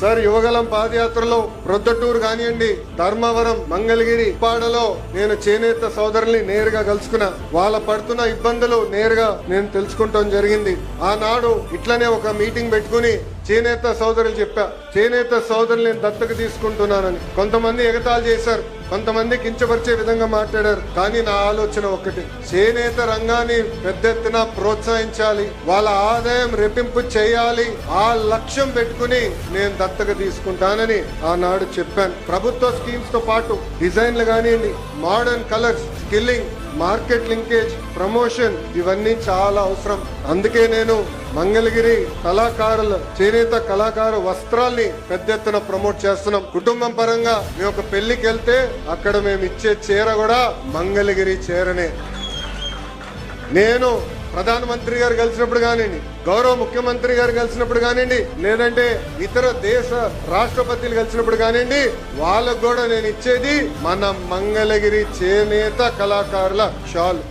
Sir Yuvagalam పాదయాత్రలో ప్రొద్దటూరు కానివ్వండి ధర్మవరం మంగళగిరి పాడలో నేను చేనేత సోదరుల్ని నేరుగా కలుసుకున్నా. వాళ్ళ పడుతున్న ఇబ్బందులు నేరుగా నేను తెలుసుకుంటాం జరిగింది. ఆనాడు ఇట్లనే ఒక మీటింగ్ పెట్టుకుని చేనేత సోదరులు చెప్పా. చేనేత సోదరులు నేను దత్తకు తీసుకుంటున్నానని. కొంతమంది ఎగతాళి చేశారు. కొంతమంది కించపరిచే విధంగా మాట్లాడారు. కానీ నా ఆలోచన ఒకటి చేనేత రంగాన్ని పెద్ద ఎత్తున ప్రోత్సహించాలి. వాళ్ళ ఆదాయం రెట్టింపు చేయాలి. ఆ లక్ష్యం పెట్టుకుని నేను దత్తక తీసుకుంటానని ఆనాడు చెప్పాను. ప్రభుత్వ స్కీమ్స్తో పాటు డిజైన్లు కానివ్వండి modern colours skilling market linkage promotion ఇవన్నీ చాలా అవసరం. అందుకే నేను మంగళగిరి కళాకారుల చేనేత కళాకారు వస్త్రాల్ని పెద్ద ఎత్తున ప్రమోట్ చేస్తున్నాం. కుటుంబం పరంగా మేము ఒక పెళ్ళికి వెళ్తే అక్కడ మేము ఇచ్చే చీర కూడా మంగళగిరి చీరనే. నేను ప్రధానమంత్రి గారు కలిసినప్పుడు కానివ్వండి గౌరవ ముఖ్యమంత్రి గారు కలిసినప్పుడు కానివ్వండి లేదంటే ఇతర దేశ రాష్ట్రపతులు కలిసినప్పుడు కానివ్వండి వాళ్ళకు కూడా నేను ఇచ్చేది మన మంగళగిరి చేనేత కళాకారుల షాల్.